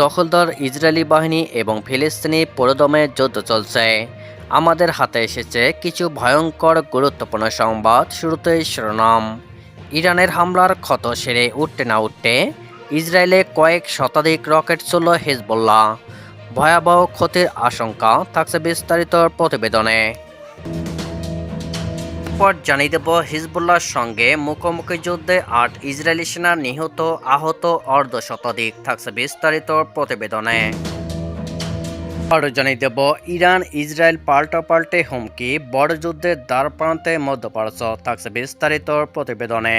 দখলদার ইসরায়েলি বাহিনী এবং ফিলিস্তিনি পুরোদমে যুদ্ধ চলছে। আমাদের হাতে এসেছে কিছু ভয়ঙ্কর, গুরুত্বপূর্ণ সংবাদ। শুরুতেই শিরোনাম। ইরানের হামলার ক্ষত সেরে উঠতে না উঠতে ইসরায়েলে কয়েক শতাধিক রকেট চলল হিজবুল্লাহ। ভয়াবহ ক্ষতির আশঙ্কা থাকছে বিস্তারিত প্রতিবেদনে। পর জানিয়ে দেব, হিজবুল্লাহর সঙ্গে মুখোমুখি যুদ্ধে আট ইসরায়েলি সেনা নিহত, আহত অর্ধ শতাধিক থাকছে বিস্তারিত প্রতিবেদনে। আরও জানিয়ে দেব, ইরান ইসরায়েল পাল্টা পাল্টে হুমকি, বড় যুদ্ধের দ্বার প্রান্তে মধ্যপ্রাচ্য, থাকছে বিস্তারিত প্রতিবেদনে।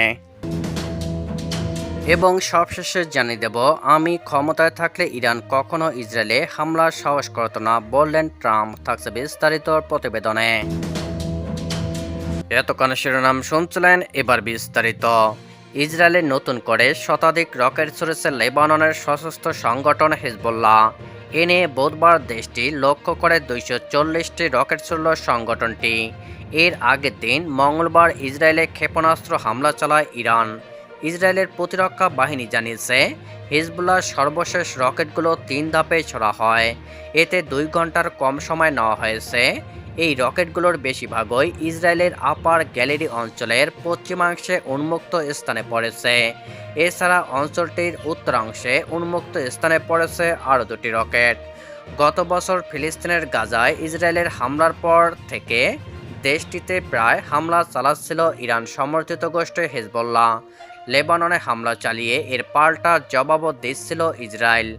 এবং সবশেষে জানিয়ে দেব, আমি ক্ষমতায় থাকলে ইরান কখনো ইসরায়েলে হামলার সাহস করত না বললেন ট্রাম্প, থাকছে বিস্তারিত প্রতিবেদনে। এতক্ষণ শিরোনাম শুনছিলেন এবার বিস্তারিত। ইসরায়েলে নতুন করে শতাধিক রকেট ছড়েছে লেবাননের সশস্ত্র সংগঠন হিজবুল্লাহ। এ নিয়ে বুধবার দেশটি লক্ষ্য করে দুইশো চল্লিশটি রকেট ছড়ল সংগঠনটি। এর আগের দিন মঙ্গলবার ইসরায়েলে ক্ষেপণাস্ত্র হামলা চালায় ইরান। ইসরায়েলের প্রতিরক্ষা বাহিনী জানিয়েছে, হিজবুল্লাহর সর্বশেষ রকেটগুলো তিন ধাপে ছোড়া হয়। এতে দুই ঘণ্টার কম সময় নেওয়া হয়েছে। এই রকেটগুলোর বেশিরভাগই ইসরায়েলের আপার গ্যালারি অঞ্চলের পশ্চিমাংশে উন্মুক্ত স্থানে পড়েছে। এছাড়া অঞ্চলটির উত্তরাংশে উন্মুক্ত স্থানে পড়েছে আরও দুটি রকেট। গত বছর ফিলিস্তিনের গাজায় ইসরায়েলের হামলার পর থেকে দেশটিতে প্রায় হামলা চালাচ্ছিল ইরান সমর্থিত গোষ্ঠী হিজবুল্লাহ। লেবাননে হামলা চালিয়ে এর পাল্টা জবাবও দিচ্ছিল ইসরায়েল।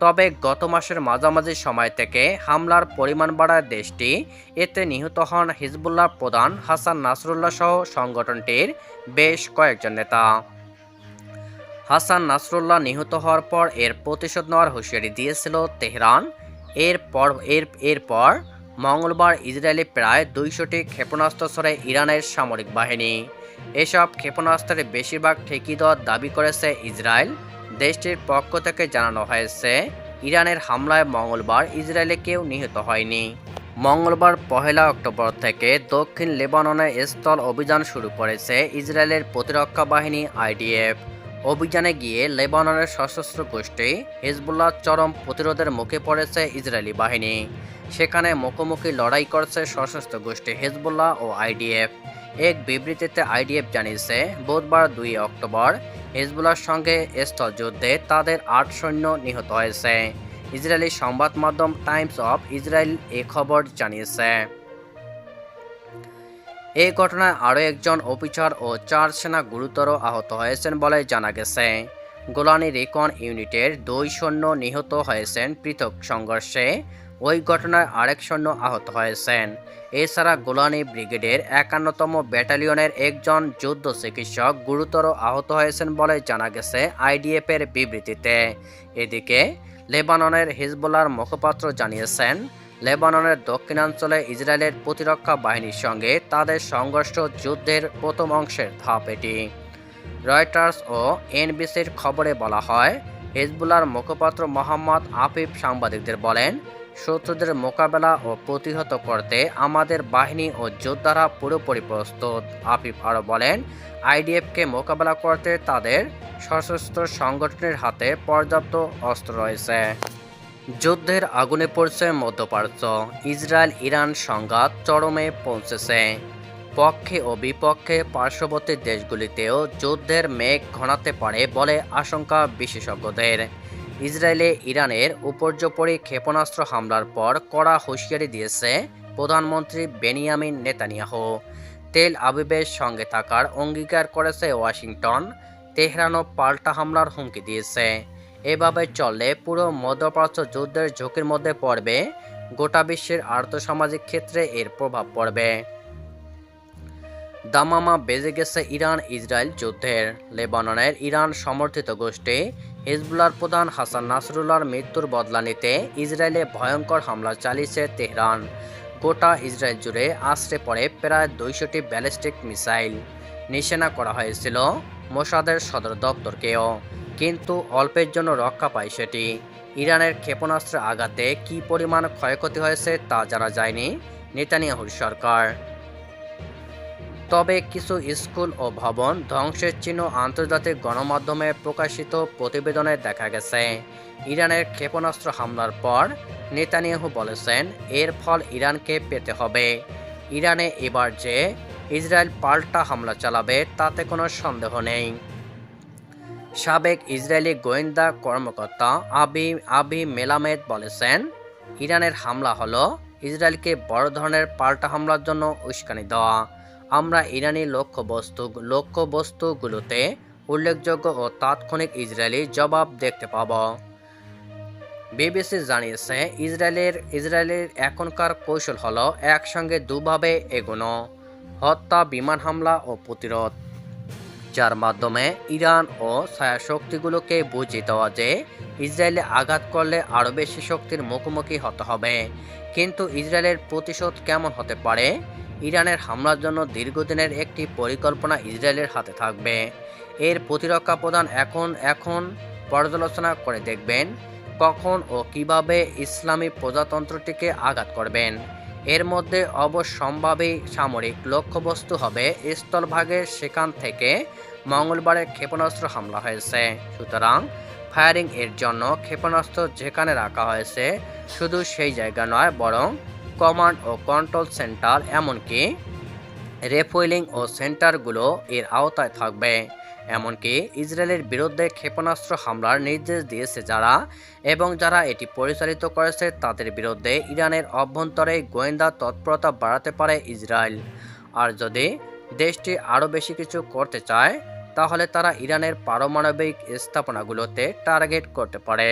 তবে গত মাসের মাঝামাঝি সময় থেকে হামলার পরিমাণ বাড়ায় দেশটি। এতে নিহত হন হিজবুল্লাহ প্রধান হাসান নাসরুল্লাহ সহ সংগঠনটির বেশ কয়েকজন নেতা। হাসান নাসরুল্লাহ নিহত হওয়ার পর এর প্রতিশোধ নেওয়ার হুঁশিয়ারি দিয়েছিল তেহরান। এরপর, এর, এরপর মঙ্গলবার ইসরায়েলে প্রায় দুইশোটি ক্ষেপণাস্ত্র ছড়ে ইরানের সামরিক বাহিনী। এসব ক্ষেপণাস্ত্রের বেশিরভাগ ঠেকি দেওয়ার দাবি করেছে ইসরায়েল। দেশটির পক্ষ থেকে জানানো হয়েছে, ইরানের হামলায় মঙ্গলবার ইসরায়েলে কেউ নিহত হয়নি। মঙ্গলবার পহেলা অক্টোবর থেকে দক্ষিণ লেবাননে স্থল অভিযান শুরু করেছে ইসরায়েলের প্রতিরক্ষা বাহিনী আইডিএফ। অভিযানে গিয়ে লেবাননের সশস্ত্র গোষ্ঠী হিজবুল্লাহ চরম প্রতিরোধের মুখে পড়েছে ইসরায়েলি বাহিনী। সেখানে মুখোমুখি লড়াই করছে সশস্ত্র গোষ্ঠী হিজবুল্লাহ ও আইডিএফ। এক বিবৃতিতে আইডিএফ জানিয়েছে, বুধবার দুই অক্টোবর হিজবুল্লাহর সঙ্গে স্থল যুদ্ধে তাদের আট সৈন্য নিহত হয়েছে। ইসরায়েলি সংবাদ মাধ্যম টাইমস অফ ইসরায়েল এ খবর জানিয়েছে। এই ঘটনায় আরও একজন অফিসার ও চার সেনা গুরুতর আহত হয়েছেন বলে জানা গেছে। গোলানি রিকন ইউনিটের দুই সৈন্য নিহত হয়েছেন পৃথক সংঘর্ষে। ওই ঘটনায় আরেক সৈন্য আহত হয়েছেন। এছাড়া গোলানি ব্রিগেডের একান্নতম ব্যাটালিয়নের একজন যুদ্ধ চিকিৎসক গুরুতর আহত হয়েছেন বলে জানা গেছে আইডিএফের বিবৃতিতে। এদিকে লেবাননের হিজবুল্লার মুখপাত্র জানিয়েছেন, লেবাননের দক্ষিণাঞ্চলে ইসরায়েলের প্রতিরক্ষা বাহিনীর সঙ্গে তাদের সংঘর্ষ যুদ্ধের প্রথম অংশের ধাপ এটি। রয়টার্স ও এনবিসির খবরে বলা হয় হিজবুল্লার মুখপাত্র মোহাম্মদ আফিফ সাংবাদিকদের বলেন শত্রুদের মোকাবেলা ও প্রতিহত করতে আমাদের বাহিনী ও যোদ্ধারা পুরোপুরি প্রস্তুত। আফিফ আরও বলেন, আইডিএফকে মোকাবেলা করতে তাদের সশস্ত্র সংগঠনের হাতে পর্যাপ্ত অস্ত্র রয়েছে। যুদ্ধের আগুনে পড়ছে মধ্যপ্রাচ্য। ইসরায়েল ইরান সংঘাত চরমে পৌঁছেছে। পক্ষে ও বিপক্ষে পার্শ্ববর্তী দেশগুলিতেও যুদ্ধের মেঘ ঘনাতে পারে বলে আশঙ্কা বিশেষজ্ঞদের। ইসরায়েলে ইরানের উপর্যপরি ক্ষেপণাস্ত্র হামলার পর কড়া হুঁশিয়ারি দিয়েছে প্রধানমন্ত্রী বেনিয়ামিন নেতানিয়াহু। তেল আবিবের সঙ্গে থাকার অঙ্গীকার করেছে ওয়াশিংটন। তেহরানও পাল্টা হামলার হুমকি দিয়েছে। এভাবে চললে পুরো মধ্যপ্রাচ্য যুদ্ধের ঝুঁকির মধ্যে পড়বে। গোটা বিশ্বের আর্থসামাজিক ক্ষেত্রে এর প্রভাব পড়বে। দামামা বেজে গেছে ইরান ইসরায়েল যুদ্ধের। লেবাননের ইরান সমর্থিত গোষ্ঠী হিজবুল্লার প্রধান হাসান নাসরুল্লাহর মৃত্যুর বদলা নিতে ইসরায়েলে ভয়ঙ্কর হামলা চালিয়েছে তেহরান। গোটা ইসরায়েল জুড়ে আশ্রে পড়ে প্রায় দুইশোটি ব্যালিস্টিক মিসাইল। নিশানা করা হয়েছিল মোসাদের সদর দপ্তরকেও, কিন্তু অল্পের জন্য রক্ষা পায় সেটি। ইরানের ক্ষেপণাস্ত্রের আঘাতে কী পরিমাণ ক্ষয়ক্ষতি হয়েছে তা জানা যায়নি নেতানিয়াহুর সরকার। তবে কিছু স্কুল ও ভবন ধ্বংসের চিহ্ন আন্তর্জাতিক গণমাধ্যমে প্রকাশিত প্রতিবেদনে দেখা গেছে। ইরানের ক্ষেপণাস্ত্র হামলার পর নেতানিয়াহু বলেছেন, এর ফল ইরানকে পেতে হবে। ইরানে এবার যে ইসরায়েল পাল্টা হামলা চালাবে, তাতে কোনো সন্দেহ নেই। সাবেক ইসরায়েলি গোয়েন্দা কর্মকর্তা আবি আবি মেলামেদ বলেছেন, ইরানের হামলা হলো ইসরায়েলকে বড় ধরনের পাল্টা হামলার জন্য উস্কানি দেওয়া। আমরা ইরানি লক্ষ্যবস্তু, লক্ষ্যবস্তুগুলোতে উল্লেখযোগ্য ও তাৎক্ষণিক ইসরায়েলি জবাব দেখতে পাব। বিবিসি জানিয়েছে, ইসরায়েলের ইসরায়েলের এখনকার কৌশল হলো একসঙ্গে দুভাবে এগোনো, হত্যা, বিমান হামলা ও প্রতিরোধ, যার মাধ্যমে ইরান ও ছায়া শক্তিগুলোকে বুঝিয়ে দেওয়া যে ইসরায়েলে আঘাত করলে আরও বেশি শক্তির মুখোমুখি হতে হবে। কিন্তু ইসরায়েলের প্রতিশোধ কেমন হতে পারে? ইরানের হামলার জন্য দীর্ঘদিনের একটি পরিকল্পনা ইসরায়েলের হাতে থাকবে। এর প্রতিরক্ষা প্রধান এখন এখন পর্যালোচনা করে দেখবেন কখন ও কীভাবে ইসলামী প্রজাতন্ত্রটিকে আঘাত করবেন। এর মধ্যে অবশ্যম্ভাবী সামরিক লক্ষ্যবস্তু হবে স্থলভাগে সেখান থেকে মঙ্গলবারে ক্ষেপণাস্ত্র হামলা হয়েছে। সুতরাং ফায়ারিং এর জন্য ক্ষেপণাস্ত্র যেখানে রাখা হয়েছে, শুধু সেই জায়গা নয়, বরং কমান্ড ও কন্ট্রোল সেন্টার, এমনকি রেফুয়েলিং ও সেন্টারগুলো এর আওতায় থাকবে। এমনকি ইসরায়েলের বিরুদ্ধে ক্ষেপণাস্ত্র হামলার নির্দেশ দিয়েছে যারা, এবং যারা এটি পরিচালিত করেছে তাদের বিরুদ্ধে ইরানের অভ্যন্তরে গোয়েন্দা তৎপরতা বাড়াতে পারে ইসরায়েল। আর যদি দেশটি আরও বেশি কিছু করতে চায়, তাহলে তারা ইরানের পারমাণবিক স্থাপনাগুলোতে টার্গেট করতে পারে।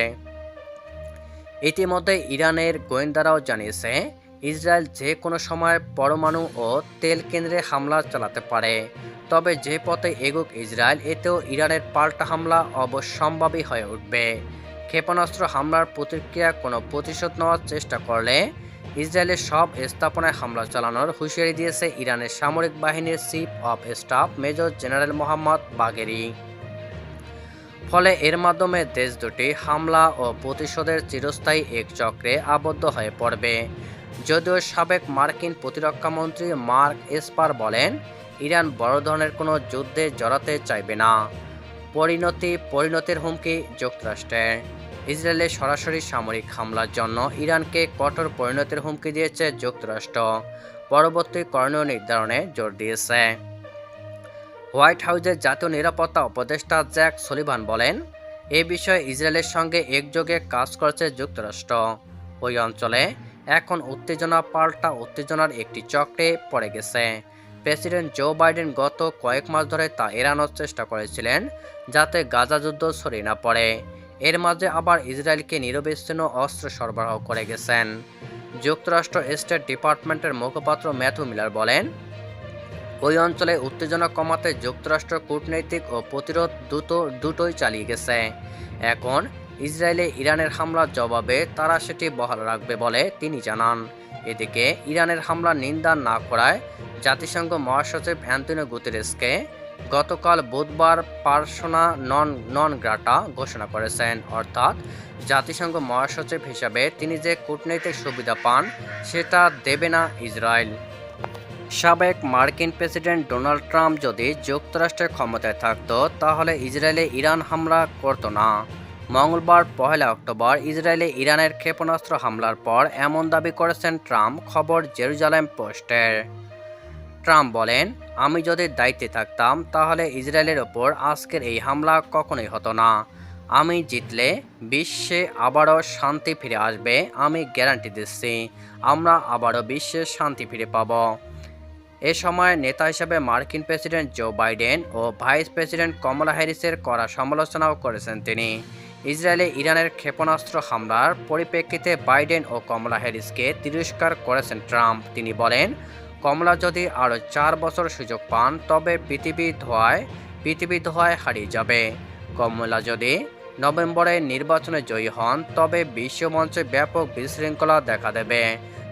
ইতিমধ্যে ইরানের গোয়েন্দারাও জানিয়েছে ইসরায়েল যে কোনো সময় পরমাণু ও তেল কেন্দ্রে হামলা চালাতে পারে। তবে যে পথে এগুক ইসরায়েল, এতেও ইরানের পাল্টা হামলা অবশ্যম্ভাবী হয়ে উঠবে। ক্ষেপণাস্ত্র হামলার প্রতিক্রিয়া কোনো প্রতিশোধ নেওয়ার চেষ্টা করলে ইসরায়েলের সব স্থাপনায় হামলা চালানোর হুঁশিয়ারি দিয়েছে ইরানের সামরিক বাহিনীর chief of staff major general Mohammad Bagheri. ফলে এর মাধ্যমে দেশ দুটি হামলা ও প্রতিশোধের চিরস্থায়ী এক চক্রে আবদ্ধ হয়ে পড়বে। যদিও সাবেক মার্কিন প্রতিরক্ষামন্ত্রী মার্ক এসপার বলেন, ইরান বড় ধরনের কোনো যুদ্ধে জড়াতে চাইবে না। পরিণতি, পরিণতির হুমকি যুক্তরাষ্ট্রের ইসরায়েলের সরাসরি সামরিক হামলার জন্য ইরানকে কঠোর পরিণতির হুমকি দিয়েছে যুক্তরাষ্ট্র। পরবর্তী করণীয় নির্ধারণে জোর দিয়েছে। হোয়াইট হাউসের জাতীয় নিরাপত্তা উপদেষ্টা জ্যাক সলিভান বলেন, এ বিষয়ে ইসরায়েলের সঙ্গে একযোগে কাজ করছে যুক্তরাষ্ট্র। ওই অঞ্চলে এখন উত্তেজনা পাল্টা উত্তেজনার একটি চক্রে পড়ে গেছে। প্রেসিডেন্ট জো বাইডেন গত কয়েক মাস ধরে তা এড়ানোর চেষ্টা করেছিলেন যাতে গাজা যুদ্ধ ছড়িয়ে না পড়ে। এর মাঝে আবার ইসরায়েলকে নিরবিচ্ছিন্ন অস্ত্র সরবরাহ করে গেছেন। যুক্তরাষ্ট্র স্টেট ডিপার্টমেন্টের মুখপাত্র ম্যাথু মিলার বলেন, ওই অঞ্চলে উত্তেজনা কমাতে যুক্তরাষ্ট্র কূটনৈতিক ও প্রতিরোধ দুটো দুটোই চালিয়ে গেছে। এখন ইসরায়েলে ইরানের হামলার জবাবে তারা সেটি বহাল রাখবে বলে তিনি জানান। এদিকে ইরানের হামলা নিন্দা না করায় জাতিসংঘ মহাসচিব অ্যান্টনিও গুতেরেসকে গতকাল বুধবার পার্সোনা নন নন গ্রাটা ঘোষণা করেছেন। অর্থাৎ জাতিসংঘ মহাসচিব হিসাবে তিনি যে কূটনৈতিক সুবিধা পান, সেটা দেবে না ইসরায়েল। সাবেক মার্কিন প্রেসিডেন্ট ডোনাল্ড ট্রাম্প যদি যুক্তরাষ্ট্রের ক্ষমতায় থাকত, তাহলে ইসরায়েলে ইরান হামলা করত না। মঙ্গলবার পহেলা অক্টোবর ইসরায়েলে ইরানের ক্ষেপণাস্ত্র হামলার পর এমন দাবি করেছেন ট্রাম্প, খবর জেরুজালেম পোস্টের। ট্রাম্প বলেন, আমি যদি দায়িত্বে থাকতাম, তাহলে ইসরায়েলের ওপর আজকের এই হামলা কখনোই হতো না। আমি জিতলে বিশ্বে আবারও শান্তি ফিরে আসবে, আমি গ্যারান্টি দিচ্ছি। আমরা আবারও বিশ্বে শান্তি ফিরে পাব। এ সময় নেতা হিসেবে মার্কিন প্রেসিডেন্ট জো বাইডেন ও ভাইস প্রেসিডেন্ট কমলা হ্যারিসের কড়া সমালোচনাও করেছেন তিনি। ইসরায়েলে ইরানের ক্ষেপণাস্ত্র হামলার পরিপ্রেক্ষিতে বাইডেন ও কমলা হ্যারিসকে তিরস্কার করেছেন ট্রাম্প। তিনি বলেন, কমলা যদি আরও চার বছর সুযোগ পান, তবে পৃথিবী ধোয়ায় পৃথিবী ধোয়ায় হারিয়ে যাবে। কমলা যদি নভেম্বরে নির্বাচনে জয়ী হন, তবে বিশ্বমঞ্চে ব্যাপক বিশৃঙ্খলা দেখা দেবে।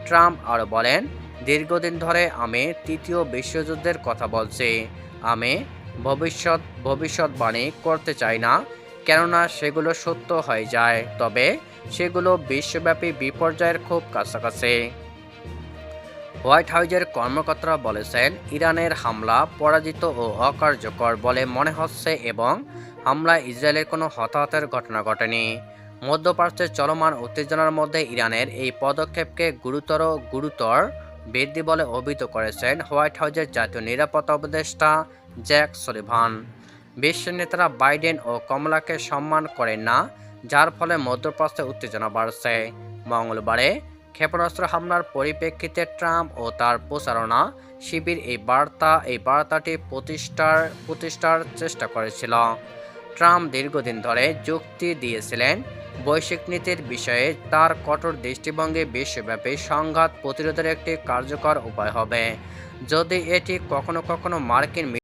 ট্রাম্প আরও বলেন, দীর্ঘদিন ধরে আমি তৃতীয় বিশ্বযুদ্ধের কথা বলছি। আমি ভবিষ্যৎ, ভবিষ্যৎবাণী করতে চাই না। কেননা সেগুলো সত্য হয়ে যায়, তবে সেগুলো বিশ্বব্যাপী বিপর্যয়ের খুব কাছাকাছি। হোয়াইট হাউজের কর্মকর্তারা বলেছেন, ইরানের হামলা পরাজিত ও অকার্যকর বলে মনে হচ্ছে এবং হামলা ইসরায়েলের কোনো হতাহতের ঘটনা ঘটেনি। মধ্যপ্রাচ্যের চলমান উত্তেজনার মধ্যে ইরানের এই পদক্ষেপকে গুরুতর গুরুতর বৃদ্ধি বলে অভিহিত করেছেন হোয়াইট হাউজের জাতীয় নিরাপত্তা উপদেষ্টা জ্যাক সলিভান। বিশ্বের নেতারা বাইডেন ও কমলাকে সম্মান করেন না, যার ফলে মধ্যপ্রাচ্যে উত্তেজনা বাড়ছে। মঙ্গলবারে ক্ষেপণাস্ত্র হামলার পরিপ্রেক্ষিতে ট্রাম্প ও তার প্রচারণা শিবির এই বার্তা, এই বার্তাটি প্রতিষ্ঠার প্রতিষ্ঠার চেষ্টা করেছিল। ট্রাম্প দীর্ঘদিন ধরে যুক্তি দিয়েছিলেন বৈশ্বিক নীতির বিষয়ে, তার কঠোর দৃষ্টিভঙ্গি বিশ্বব্যাপী সংঘাত প্রতিরোধের একটি কার্যকর উপায় হবে। যদি এটি কখনো কখনো মার্কিন